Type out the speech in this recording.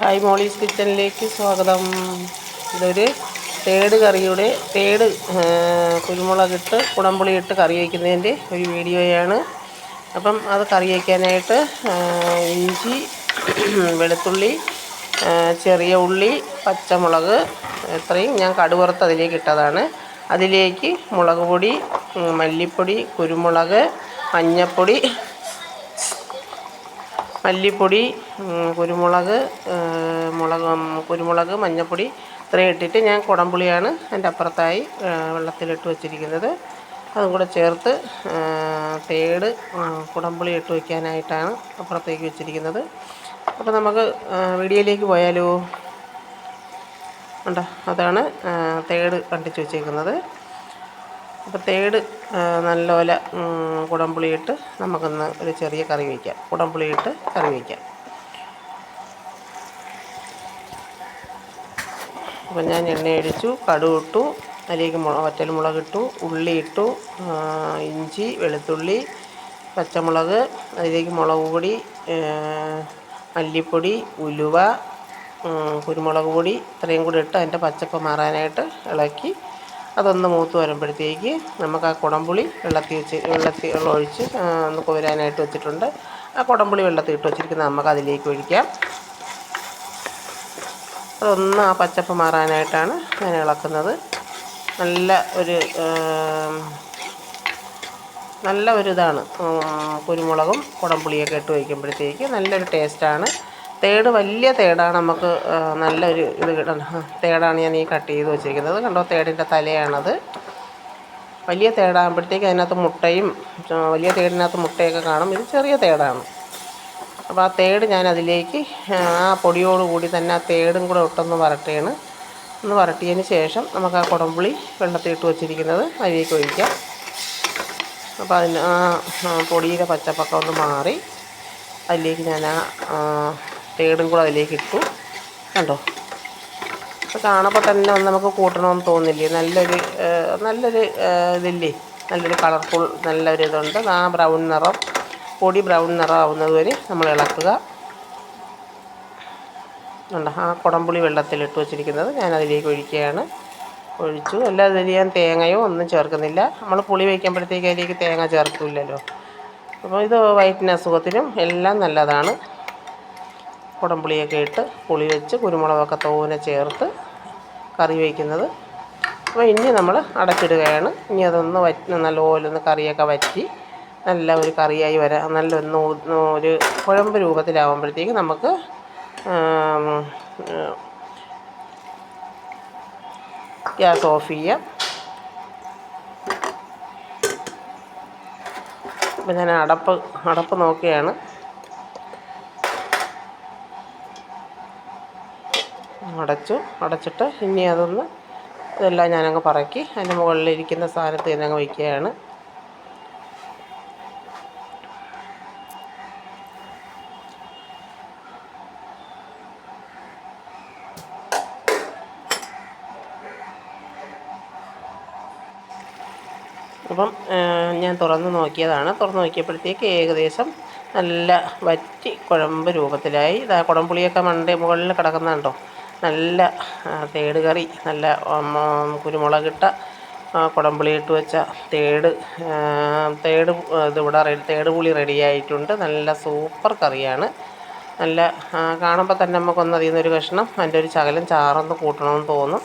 Hi Molly's കിച്ചണിലേക്ക് സ്വാഗതം. ഇതൊരു തേട് കറിയുടെ തേട് കുരുമുളകിട്ട് കുടംപുളി ഇട്ട് കറി വയ്ക്കുന്നതിന്റെ ഒരു വീഡിയോയാണ്. അപ്പം അത് കറി വയ്ക്കാനായിട്ട് ഇഞ്ചി വെളുത്തുള്ളി ചെറിയ ഉള്ളി പച്ചമുളക് ഇത്രയും ഞാൻ കടുവറുത്ത് അതിലേക്ക് ഇട്ടതാണ്. അതിലേക്ക് മുളക് പൊടി മല്ലിപ്പൊടി കുരുമുളക് മഞ്ഞൾപ്പൊടി മല്ലിപ്പൊടി കുരുമുളക് മുളക് കുരുമുളക് മഞ്ഞൾപ്പൊടി ഇത്രയും ഇട്ടിട്ട് ഞാൻ കുടംപുളിയാണ് എന്റെ അപ്പുറത്തായി വെള്ളത്തിലിട്ട് വെച്ചിരിക്കുന്നത്. അതും കൂടെ ചേർത്ത് തേട് കുടംപുളി ഇട്ട് വയ്ക്കാനായിട്ടാണ് അപ്പുറത്തേക്ക് വെച്ചിരിക്കുന്നത്. അപ്പോൾ നമുക്ക് വീഡിയോയിലേക്ക് പോയാലോ? ഉണ്ടോ? അതാണ് തേട് കണ്ടിച്ച് വെച്ചേക്കുന്നത്. അപ്പോൾ തേട് നല്ലപോലെ കുടംപുളിയിട്ട് നമുക്കൊന്ന് ഒരു ചെറിയ കറി വയ്ക്കാം. കുടംപുളിയിട്ട് കറി വയ്ക്കാം. അപ്പം ഞാൻ എണ്ണ അടിച്ചു കടുക് ഇട്ടു അതിലേക്ക് മുളക് വറ്റൽ ഉള്ളി ഇട്ടു ഇഞ്ചി വെളുത്തുള്ളി പച്ചമുളക് അതിലേക്ക് മുളക് പൊടി മല്ലിപ്പൊടി ഉലുവ കുരുമുളക് പൊടി ഇത്രയും കൂടി ഇട്ട് അതിന്റെ പച്ചപ്പ് മാറാനായിട്ട് ഇളക്കി അതൊന്ന് മൂത്ത് വരുമ്പോഴത്തേക്ക് നമുക്ക് ആ കുടംപുളി വെള്ളത്തിൽ വെച്ച് വെള്ളത്തിൽ വെള്ളം ഒഴിച്ച് ഒന്ന് കോരാനായിട്ട് വെച്ചിട്ടുണ്ട്. ആ കുടംപുളി വെള്ളത്തിൽ ഇട്ട് വെച്ചിരിക്കുന്നത് നമുക്ക് അതിലേക്ക് ഒഴിക്കാം. അതൊന്ന് ആ പച്ചപ്പ് മാറാനായിട്ടാണ് ഞാൻ ഇളക്കുന്നത്. നല്ല ഒരു നല്ല ഒരു ഇതാണ്. കുരുമുളകും കുടംപുളിയൊക്കെ ഇട്ട് വയ്ക്കുമ്പോഴത്തേക്ക് നല്ലൊരു ടേസ്റ്റാണ് തേട് വലിയ തേടാണ് നമുക്ക് നല്ലൊരു ഇത് കിട്ടണം. തേടാണ് ഞാൻ ഈ കട്ട് ചെയ്ത് വെച്ചിരിക്കുന്നത്. കണ്ടോ തേടിന്റെ തലയാണത്. വലിയ തേടാകുമ്പോഴത്തേക്ക് അതിനകത്ത് മുട്ടയും വലിയ തേടിനകത്ത് മുട്ടയൊക്കെ കാണും. ഇത് ചെറിയ തേടാണ്. അപ്പോൾ ആ തേട് ഞാൻ അതിലേക്ക് ആ പൊടിയോട് കൂടി തന്നെ ആ തേടും കൂടെ ഇട്ടൊന്ന് വരട്ടുകയാണ് ഒന്ന് വരട്ടിയതിന് ശേഷം നമുക്ക് ആ കുടംപുളി വെള്ളത്തിലിട്ട് വെച്ചിരിക്കുന്നത് അതിലേക്ക് ഒഴിക്കാം. അപ്പോൾ അതിന് ആ പൊടിയുടെ പച്ചപ്പൊക്കെ ഒന്ന് മാറി അതിലേക്ക് ഞാൻ ആ തേടും കൂടെ അതിലേക്ക് ഇട്ടു. കണ്ടോ? അപ്പോൾ കാണുമ്പോൾ തന്നെ ഒന്ന് നമുക്ക് കൂട്ടണമെന്ന് തോന്നില്ലേ? നല്ലൊരു നല്ലൊരു ഇതില്ലേ? നല്ലൊരു കളർഫുൾ നല്ലൊരു ഇതുണ്ട്. ആ ബ്രൗൺ നിറം. പൊടി ബ്രൗൺ നിറം ആവുന്നത് വരെ നമ്മൾ ഇളക്കുക. ഉണ്ട് ആ കുടംപുളി വെള്ളത്തിലിട്ട് വെച്ചിരിക്കുന്നത് ഞാൻ അതിലേക്ക് ഒഴിക്കുകയാണ്. ഒഴിച്ചു. അല്ലാതെ ഞാൻ തേങ്ങയോ ഒന്നും ചേർക്കുന്നില്ല. നമ്മൾ പുളി വയ്ക്കുമ്പോഴത്തേക്ക് അതിലേക്ക് തേങ്ങ ചേർക്കില്ലല്ലോ. അപ്പോൾ ഇത് വയറ്റിന് അസുഖത്തിനും എല്ലാം നല്ലതാണ്. കുടംപുളിയൊക്കെ ഇട്ട് പുളി വെച്ച് കുരുമുളകൊക്കെ തോനെ ചേർത്ത് കറി വയ്ക്കുന്നത്. അപ്പോൾ ഇനി നമ്മൾ അടച്ചിടുകയാണ്. ഇനി അതൊന്ന് വറ്റി നല്ലപോലെ ഒന്ന് കറിയൊക്കെ വറ്റി നല്ല ഒരു കറിയായി വരാം നല്ല ഒന്ന് ഒരു കുഴമ്പ് രൂപത്തിലാവുമ്പോഴത്തേക്ക് നമുക്ക് ഗ്യാസ് ഓഫ് ചെയ്യാം. അപ്പം ഞാൻ അടപ്പ് അടപ്പ് നോക്കിയാണ് അടച്ചു. അടച്ചിട്ട് ഇനി അതൊന്ന് ഇതെല്ലാം ഞാനങ്ങ് പറക്കി. അതിന്റെ മുകളിലിരിക്കുന്ന സാധനത്ത് ഞാനങ്ങ് വയ്ക്കുകയാണ്. അപ്പം ഞാൻ തുറന്ന് നോക്കിയതാണ്. തുറന്ന് നോക്കിയപ്പോഴത്തേക്ക് ഏകദേശം നല്ല വറ്റി കുഴമ്പ് രൂപത്തിലായി. ഇതാ കുടംപുളിയൊക്കെ മണ്ടേ മുകളിൽ കിടക്കുന്നുണ്ടോ? നല്ല തേട് കറി നല്ല കുരുമുളകിട്ട കുടംപുളി ഇട്ട് വെച്ച തേട് തേട് ഇതിവിടെ തേട് പുളി റെഡിയായിട്ടുണ്ട് നല്ല സൂപ്പർ കറിയാണ്. നല്ല കാണുമ്പോൾ തന്നെ നമുക്കൊന്ന് അതിൽ നിന്നൊരു കഷ്ണം അതിന്റെ ഒരു ശകലം ചാറൊന്ന് കൂട്ടണമെന്ന് തോന്നും.